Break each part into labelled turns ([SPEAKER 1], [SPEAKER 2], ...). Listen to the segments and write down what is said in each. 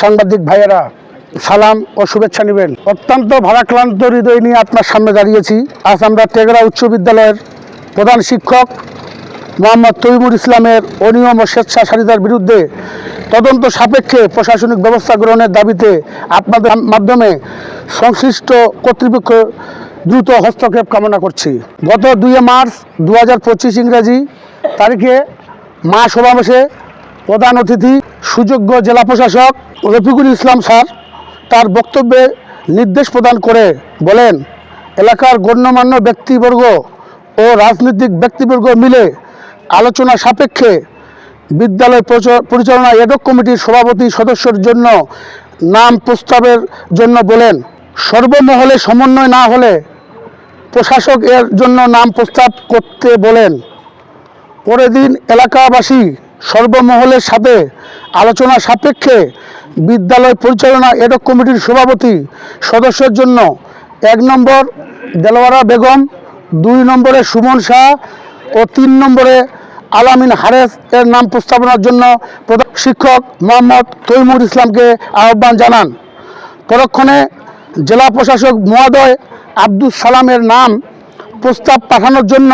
[SPEAKER 1] সাংবাদিক ভাইয়েরা, সালাম ও শুভেচ্ছা নেবেন। অত্যন্ত ভারাক্রান্ত হৃদয় নিয়ে আপনার সামনে দাঁড়িয়েছি। আজ আমরা টেগরা উচ্চ বিদ্যালয়ের প্রধান শিক্ষক মোহাম্মদ তৈমুর ইসলামের অনিয়ম ও স্বেচ্ছাচারিতার বিরুদ্ধে তদন্ত সাপেক্ষে প্রশাসনিক ব্যবস্থা গ্রহণের দাবিতে আপনাদের মাধ্যমে সংশ্লিষ্ট কর্তৃপক্ষ দ্রুত হস্তক্ষেপ কামনা করছি। গত দুই মার্চ দু হাজার পঁচিশ ইংরেজি তারিখে মা সমাবেশে প্রধান অতিথি সুযোগ্য জেলা প্রশাসক রফিকুল ইসলাম স্যার তার বক্তব্যে নির্দেশ প্রদান করে বলেন, এলাকার গণ্যমান্য ব্যক্তিবর্গ ও রাজনৈতিক ব্যক্তিবর্গ মিলে আলোচনা সাপেক্ষে বিদ্যালয় প্রচ- পরিচালনা এডক কমিটির সভাপতি সদস্যর জন্য নাম প্রস্তাবের জন্য বলেন, সর্বমহলে সমন্বয় না হলে প্রশাসক এর জন্য নাম প্রস্তাব করতে বলেন। পরের দিন এলাকাবাসী সর্বমহলের সাথে আলোচনা সাপেক্ষে বিদ্যালয় পরিচালনা এডক কমিটির সভাপতি সদস্যের জন্য এক নম্বর দেলোয়ারা বেগম, দুই নম্বরে সুমন শাহ ও তিন নম্বরে আলামিন হারেস এর নাম প্রস্তাবনার জন্য প্রধান শিক্ষক মোহাম্মদ তৈমুর ইসলামকে আহ্বান জানান। পরক্ষণে জেলা প্রশাসক মহোদয় আব্দুল সালামের নাম প্রস্তাব পাঠানোর জন্য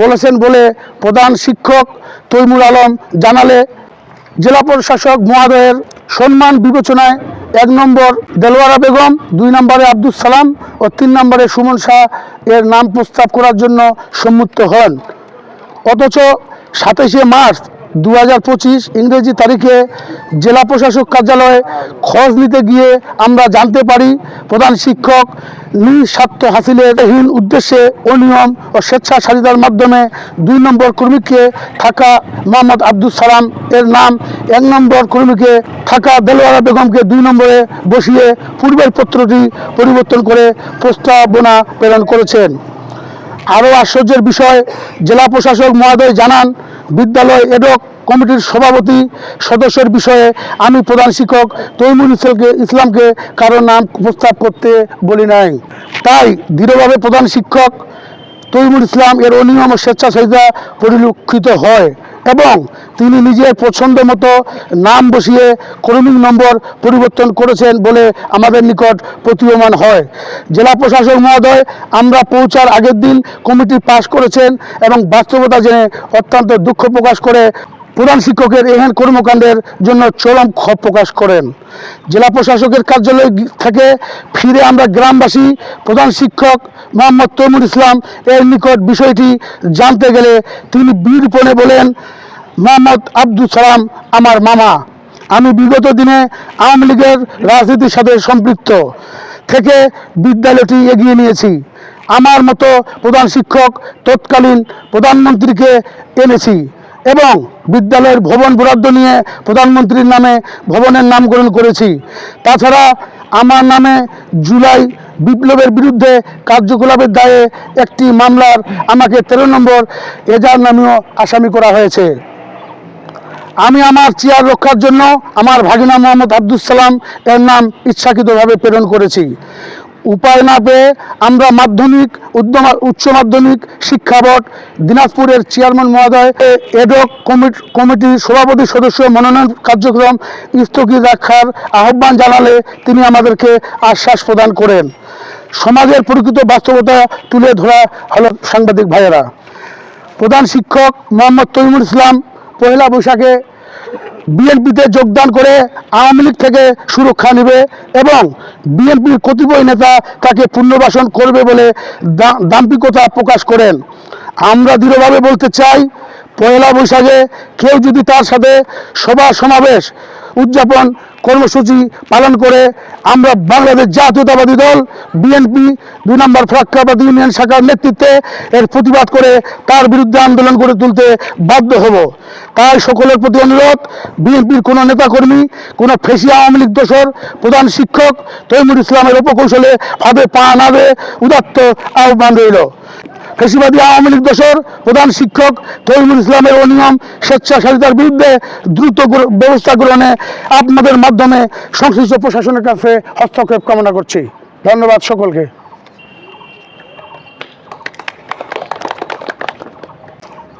[SPEAKER 1] বলেছেন বলে প্রধান শিক্ষক তৈমুর আলম জানালে, জেলা প্রশাসক মহোদয়ের সম্মান বিবেচনায় এক নম্বর দেলোয়ারা বেগম, দুই নম্বরে আব্দুল সালাম ও তিন নম্বরে সুমন শাহ এর নাম প্রস্তাব করার জন্য সম্মুক্ত হন। অথচ সাতাশে মার্চ দু হাজার পঁচিশ ইংরেজি তারিখে জেলা প্রশাসক কার্যালয়ে খোঁজ নিতে গিয়ে আমরা জানতে পারি প্রধান শিক্ষক নিঃস্বার্থ হাসিলের হীন উদ্দেশ্যে অনিয়ম ও স্বেচ্ছাচারিতার মাধ্যমে দুই নম্বর কর্মীকে থাকা মোহাম্মদ আব্দুল সালাম এর নাম, এক নম্বর কর্মীকে থাকা দেলোয়ারা বেগমকে দুই নম্বরে বসিয়ে পূর্বের পত্রটি পরিবর্তন করে প্রস্তাবনা প্রেরণ করেছেন। আরও আশ্চর্যের বিষয়, জেলা প্রশাসক মহোদয় জানান বিদ্যালয় এডক কমিটির সভাপতি সদস্যের বিষয়ে আমি প্রধান শিক্ষক তৈমুর ইসলামকে ইসলামকে কারও নাম প্রস্তাব করতে বলি নাই। তাই দৃঢ়ভাবে প্রধান শিক্ষক তৈমুর ইসলাম এর অনিয়ম স্বেচ্ছাচারিতা পরিলক্ষিত হয়। এবং তিনি নিজের পছন্দ মতো নাম বসিয়ে ক্রমিক নম্বর পরিবর্তন করেছেন বলে আমাদের নিকট প্রতীয়মান হয়। জেলা প্রশাসক মহোদয়, আমরা পৌঁছার আগের দিন কমিটি পাশ করেছেন এবং বাস্তবতা জেনে অত্যন্ত দুঃখ প্রকাশ করে প্রধান শিক্ষকের এহেন কর্মকাণ্ডের জন্য চরম ক্ষোভ প্রকাশ করেন। জেলা প্রশাসকের কার্যালয় থেকে ফিরে আমরা গ্রামবাসী, প্রধান শিক্ষক মোহাম্মদ তৈমুর ইসলাম এর নিকট বিষয়টি জানতে গেলে তিনি বীরপণে বলেন, মোহাম্মদ আব্দুল সালাম আমার মামা। আমি বিগত দিনে আওয়ামী লীগের রাজনীতির সাথে সম্পৃক্ত থেকে বিদ্যালয়টি এগিয়ে নিয়েছি। আমার মতো প্রধান শিক্ষক তৎকালীন প্রধানমন্ত্রীকে এনেছি এবং বিদ্যালয়ের ভবন বরাদ্দ নিয়ে প্রধানমন্ত্রীর নামে ভবনের নামকরণ করেছি। তাছাড়া আমার নামে জুলাই বিপ্লবের বিরুদ্ধে কার্যকলাপের দায়ে একটি মামলার আমাকে তেরো নম্বর এজার নামেও আসামি করা হয়েছে। আমি আমার চেয়ার রক্ষার জন্য আমার ভাগিনা মোহাম্মদ আব্দুল সালাম এর নাম ইচ্ছাকৃতভাবে প্রেরণ করেছি। উপায় না পেয়ে আমরা মাধ্যমিক, উদ্যম, উচ্চ মাধ্যমিক শিক্ষা বোর্ড, দিনাজপুরের চেয়ারম্যান মহোদয়, এডক কমিটি সভাপতি সদস্য মনোনয়ন কার্যক্রম স্থগিত রাখার আহ্বান জানালে তিনি আমাদেরকে আশ্বাস প্রদান করেন। সমাজের প্রকৃত বাস্তবতা তুলে ধরা হলো সাংবাদিক ভাইয়েরা। প্রধান শিক্ষক মোহাম্মদ তৈমুর ইসলাম পয়লা বৈশাখে বিএনপিতে যোগদান করে আওয়ামী লীগ থেকে সুরক্ষা নেবে এবং বিএনপির কতিপয় নেতা তাকে পুনর্বাসন করবে বলে দাম্পিকতা প্রকাশ করেন। আমরা দৃঢ়ভাবে বলতে চাই পয়লা বৈশাখে কেউ যদি তার সাথে সভা সমাবেশ, উদযাপন কর্মসূচি পালন করে, আমরা বাংলাদেশ জাতীয়তাবাদী দল বিএনপি দুই নম্বর ফরাক্কাবাদ ইউনিয়ন শাখার নেতৃত্বে এর প্রতিবাদ করে তার বিরুদ্ধে আন্দোলন করে তুলতে বাধ্য হব। তাই সকলের প্রতি অনুরোধ বিএনপির কোনো নেতাকর্মী, কোনো ফেসি আওয়ামী লীগ দোসর প্রধান শিক্ষক তৈমুর ইসলামের উপকৌশলে ফাঁদে পা নাবে উদাত্ত আহ্বান রইল। ফেসিবাদী আওয়ামী লীগ দোসর প্রধান শিক্ষক তৈমুর ইসলামের অনিয়ম স্বেচ্ছাচারিতার বিরুদ্ধে দ্রুত ব্যবস্থা গ্রহণে আপনাদের মাধ্যমে সংশ্লিষ্ট প্রশাসনের কাছে হস্তক্ষেপ কামনা করছি। ধন্যবাদ সকলকে।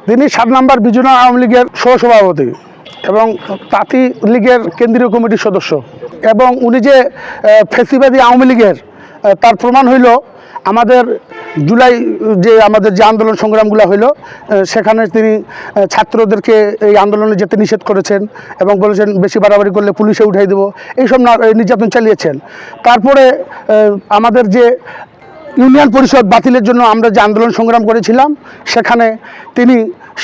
[SPEAKER 1] তিনি সাত নম্বর বিজনা আওয়ামী লীগের সহসভাপতি এবং তাঁতি লীগের কেন্দ্রীয় কমিটির সদস্য এবং উনি যে ফেসিবাদী আওয়ামী লীগের তার প্রমাণ হইল আমাদের জুলাই, যে আমাদের যে আন্দোলন সংগ্রামগুলো হলো সেখানে তিনি ছাত্রদেরকে এই আন্দোলনে যেতে নিষেধ করেছেন এবং বলেছেন বেশি বাড়াবাড়ি করলে পুলিশে উঠাই দেবো। এইসব নির্যাতন চালিয়েছেন। তারপরে আমাদের যে ইউনিয়ন পরিষদ বাতিলের জন্য আমরা যে আন্দোলন সংগ্রাম করেছিলাম, সেখানে তিনি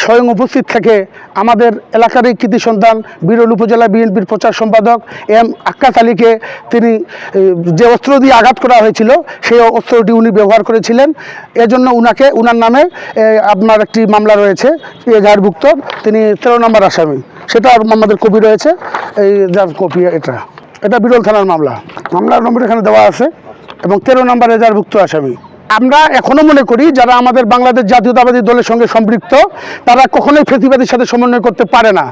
[SPEAKER 1] স্বয়ং উপস্থিত থেকে আমাদের এলাকারই কৃতি সন্তান, বিরল উপজেলা বিএনপির প্রচার সম্পাদক এম আক্কাস আলীকে তিনি যে অস্ত্র দিয়ে আঘাত করা হয়েছিল, সেই অস্ত্রটি উনি ব্যবহার করেছিলেন। এজন্য উনাকে, উনার নামে আপনার একটি মামলা রয়েছে এজাহারভুক্ত তিনি তেরো নম্বর আসামি। সেটা আমাদের কপি রয়েছে। এই যার কপি এটা। এটা বিরল থানার মামলা। মামলার নম্বর এখানে দেওয়া আছে। এবং তেরো নম্বর এজাহারভুক্ত আসামি। আমরা এখনও মনে করি যারা আমাদের বাংলাদেশ জাতীয়তাবাদী দলের সঙ্গে সম্পৃক্ত, তারা কখনোই ফেসিবাদীর সাথে সমন্বয় করতে পারে না।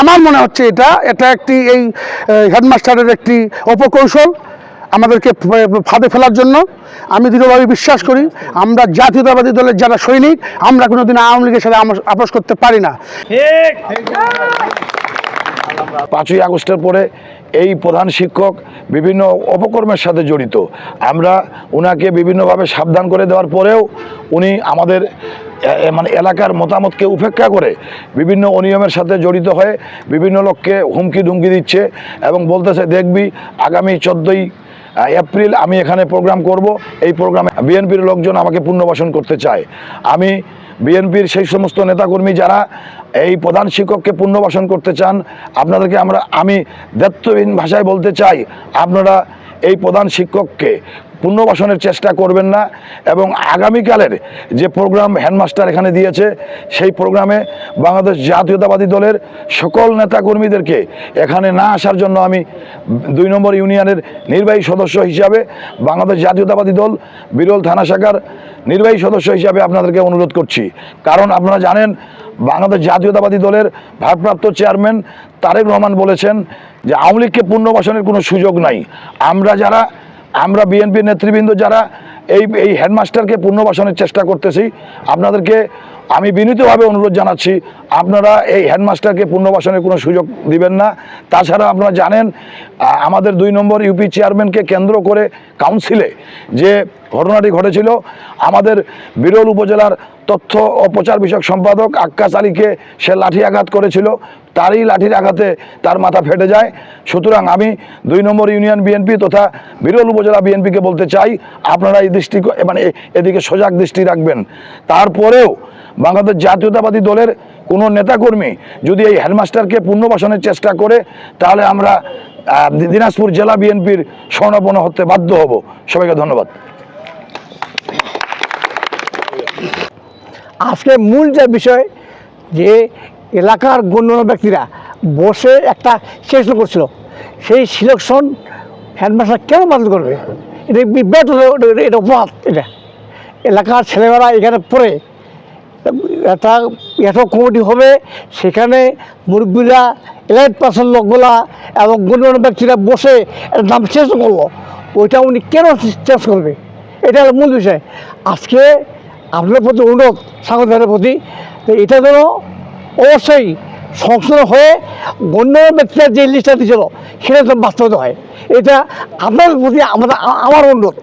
[SPEAKER 1] আমার মনে হচ্ছে এটা এটা একটি এই হেডমাস্টারের একটি অপকৌশল আমাদেরকে ফাঁদে ফেলার জন্য। আমি দৃঢ়ভাবে বিশ্বাস করি, আমরা জাতীয়তাবাদী দলের যারা সৈনিক, আমরা কোনোদিন আওয়ামী লীগের সাথে আপোষ করতে পারি না।
[SPEAKER 2] পাঁচই আগস্টের পরে এই প্রধান শিক্ষক বিভিন্ন অপকর্মের সাথে জড়িত। আমরা ওনাকে বিভিন্নভাবে সাবধান করে দেওয়ার পরেও উনি আমাদের মানে এলাকার মতামতকে উপেক্ষা করে বিভিন্ন অনিয়মের সাথে জড়িত হয়ে বিভিন্ন লোককে হুমকি ধুমকি দিচ্ছে এবং বলতেছে, দেখবি আগামী চোদ্দোই এপ্রিল আমি এখানে প্রোগ্রাম করব। এই প্রোগ্রামে বিএনপির লোকজন আমাকে পুনর্বাসন করতে চায়। আমি বিএনপির সেই সমস্ত নেতাকর্মী যারা এই প্রধান শিক্ষককে পুনর্বাসন করতে চান, আপনাদেরকে আমরা আমি দায়িত্বহীন ভাষায় বলতে চাই, আপনারা এই প্রধান শিক্ষককে পুনর্বাসনের চেষ্টা করবেন না এবং আগামীকালের যে প্রোগ্রাম হ্যান্ডমাস্টার এখানে দিয়েছে, সেই প্রোগ্রামে বাংলাদেশ জাতীয়তাবাদী দলের সকল নেতাকর্মীদেরকে এখানে না আসার জন্য আমি দুই নম্বর ইউনিয়নের নির্বাহী সদস্য হিসাবে বাংলাদেশ জাতীয়তাবাদী দল, বিরল থানা শাখার নির্বাহী সদস্য হিসাবে আপনাদেরকে অনুরোধ করছি। কারণ আপনারা জানেন, বাংলাদেশ জাতীয়তাবাদী দলের ভারপ্রাপ্ত চেয়ারম্যান তারেক রহমান বলেছেন যে আওয়ামী লীগকে পুনর্বাসনের কোনো সুযোগ নাই। আমরা যারা আমরা বিএনপি নেতৃবৃন্দ যারা এই এই হেডমাস্টারকে পুনর্বাসনের চেষ্টা করতেছি আপনাদেরকে আমি বিনীতভাবে অনুরোধ জানাচ্ছি, আপনারা এই হেডমাস্টারকে পুনর্বাসনের কোনো সুযোগ দিবেন না। তাছাড়া আপনারা জানেন আমাদের দুই নম্বর ইউপি চেয়ারম্যানকে কেন্দ্র করে কাউন্সিলে যে ঘটনাটি ঘটেছিল, আমাদের বিরল উপজেলার তথ্য ও প্রচার বিষয়ক সম্পাদক আক্কাস আলীকে সে লাঠি আঘাত করেছিল। তারই লাঠির আঘাতে তার মাথা ফেটে যায়। সুতরাং আমি দুই নম্বর ইউনিয়ন বিএনপি তথা বিরল উপজেলা বিএনপিকে বলতে চাই, আপনারা এই দৃষ্টি মানে এদিকে সজাগ দৃষ্টি রাখবেন। তারপরেও বাংলাদেশ জাতীয়তাবাদী দলের কোনো নেতাকর্মী যদি এই হেডমাস্টারকে পুনর্বাসনের চেষ্টা করে, তাহলে আমরা দিনাজপুর জেলা বিএনপির স্বর্ণপন্ন হতে বাধ্য হব। সবাইকে ধন্যবাদ।
[SPEAKER 3] আজকে মূল যে বিষয়, যে এলাকার গণ্যমান্য ব্যক্তিরা বসে একটা সিলেকশন করছিল, সেই সিলেকশন হেডমাস্টার কেন বাতিল করবে? এটা বিভ্রাট এটা অপরাধ, এটা। এলাকার ছেলেমেয়েরা এখানে পড়ে একটা এত কমিটি হবে, সেখানে মুরব্বীরা, এলাইট পার্সন লোকগুলা এবং গণ্যমান্য ব্যক্তিরা বসে নাম চেঞ্জ করল। ওইটা উনি কেন চেঞ্জ করবে? এটা হলো মূল বিষয়। আজকে আপনাদের প্রতি অনুরোধ সাংবাদিকের প্রতি এটা যেন অবশ্যই সংশোধন হয়ে গণ্যমান্য ব্যক্তিরা যে লিস্টটা দিয়েছিল, সেটা যেন বাস্তবায়িত হয়। এটা আপনাদের প্রতি আমাদের আমার অনুরোধ।